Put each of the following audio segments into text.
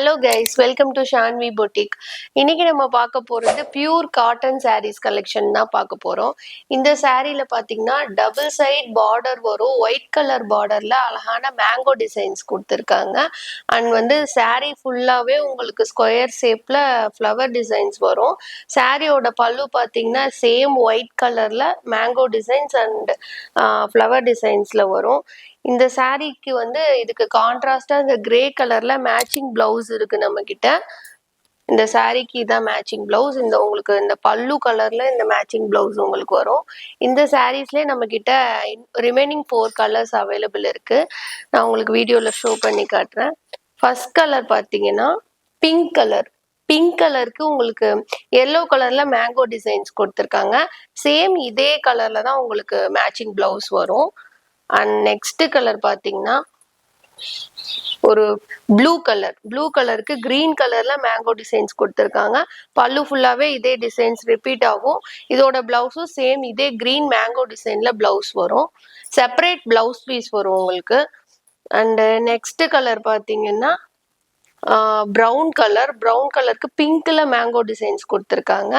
Hello guys welcome to Shanvi boutique இன்னைக்கு நம்ம பார்க்க போகிறது பியூர் காட்டன் சாரீஸ் கலெக்ஷன் தான் பார்க்க போகிறோம் இந்த சாரியில் பார்த்தீங்கன்னா டபுள் சைட் பார்டர் வரும். ஒயிட் கலர் பார்டரில் அழகான மேங்கோ டிசைன்ஸ் கொடுத்துருக்காங்க. அண்ட் வந்து சாரீ ஃபுல்லாகவே உங்களுக்கு ஸ்கொயர் ஷேப்பில் ஃப்ளவர் டிசைன்ஸ் வரும். சாரியோட பல்லு பார்த்தீங்கன்னா சேம் ஒயிட் கலரில் மேங்கோ டிசைன்ஸ் அண்ட் ஃப்ளவர் டிசைன்ஸில் வரும். இந்த சாரீக்கு வந்து இதுக்கு கான்ட்ராஸ்டா இந்த கிரே கலர்ல மேட்சிங் பிளவுஸ் இருக்கு நம்ம கிட்ட இந்த சாரீக்கு இதான் மேட்சிங் பிளவுஸ் இந்த உங்களுக்கு இந்த பல்லு கலர்ல இந்த மேட்சிங் பிளவுஸ் உங்களுக்கு வரும். இந்த சாரீஸ்லேயே நம்ம கிட்ட ரிமைனிங் ஃபோர் கலர்ஸ் அவைலபிள் இருக்கு. நான் உங்களுக்கு வீடியோல ஷோ பண்ணி காட்டுறேன். ஃபர்ஸ்ட் கலர் பார்த்தீங்கன்னா பிங்க் கலர் பிங்க் கலருக்கு உங்களுக்கு எல்லோ கலர்ல மேங்கோ டிசைன்ஸ் கொடுத்துருக்காங்க. சேம் இதே கலர்ல தான் உங்களுக்கு மேட்சிங் பிளவுஸ் வரும். அண்ட் நெக்ஸ்ட் கலர் பார்த்தீங்கன்னா ஒரு ப்ளூ கலர் ப்ளூ கலருக்கு கிரீன் கலர்ல மேங்கோ டிசைன்ஸ் கொடுத்துருக்காங்க. பல்லு ஃபுல்லாவே இதே டிசைன்ஸ் ரிப்பீட் ஆகும். இதோட பிளவுஸும் சேம் இதே கிரீன் மேங்கோ டிசைன்ல பிளவுஸ் வரும். செப்பரேட் பிளவுஸ் பீஸ் வரும் உங்களுக்கு. அண்டு நெக்ஸ்ட் கலர் பார்த்தீங்கன்னா ப்ரௌன் கலர் ப்ரௌன் கலருக்கு பிங்க்ல மேங்கோ டிசைன்ஸ் கொடுத்துருக்காங்க.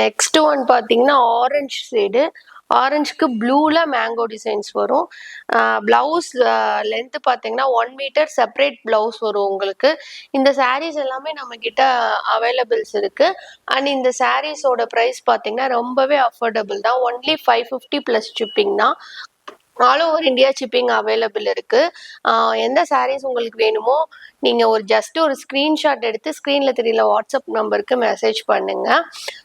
நெக்ஸ்ட் ஒன் பார்த்தீங்கன்னா ஆரஞ்சு சைடு ஆரஞ்சுக்கு ப்ளூவில் மேங்கோ டிசைன்ஸ் வரும். ப்ளவுஸ் லென்த்து பார்த்தீங்கன்னா ஒன் மீட்டர் செப்பரேட் ப்ளவுஸ் வரும் உங்களுக்கு. இந்த சாரீஸ் எல்லாமே நம்ம அவைலபிள்ஸ் இருக்குது அண்ட் இந்த சாரீஸோட ப்ரைஸ் பார்த்தீங்கன்னா ரொம்பவே அஃபோர்டபுள் தான். Only five fifty plus shipping தான். All over India shipping available இருக்கு. எந்த சாரீஸ் உங்களுக்கு வேணுமோ நீங்க ஒரு ஜஸ்ட் ஒரு ஸ்கிரீன்ஷாட் எடுத்து ஸ்க்ரீனில் தெரியல வாட்ஸ்அப் நம்பருக்கு மெசேஜ்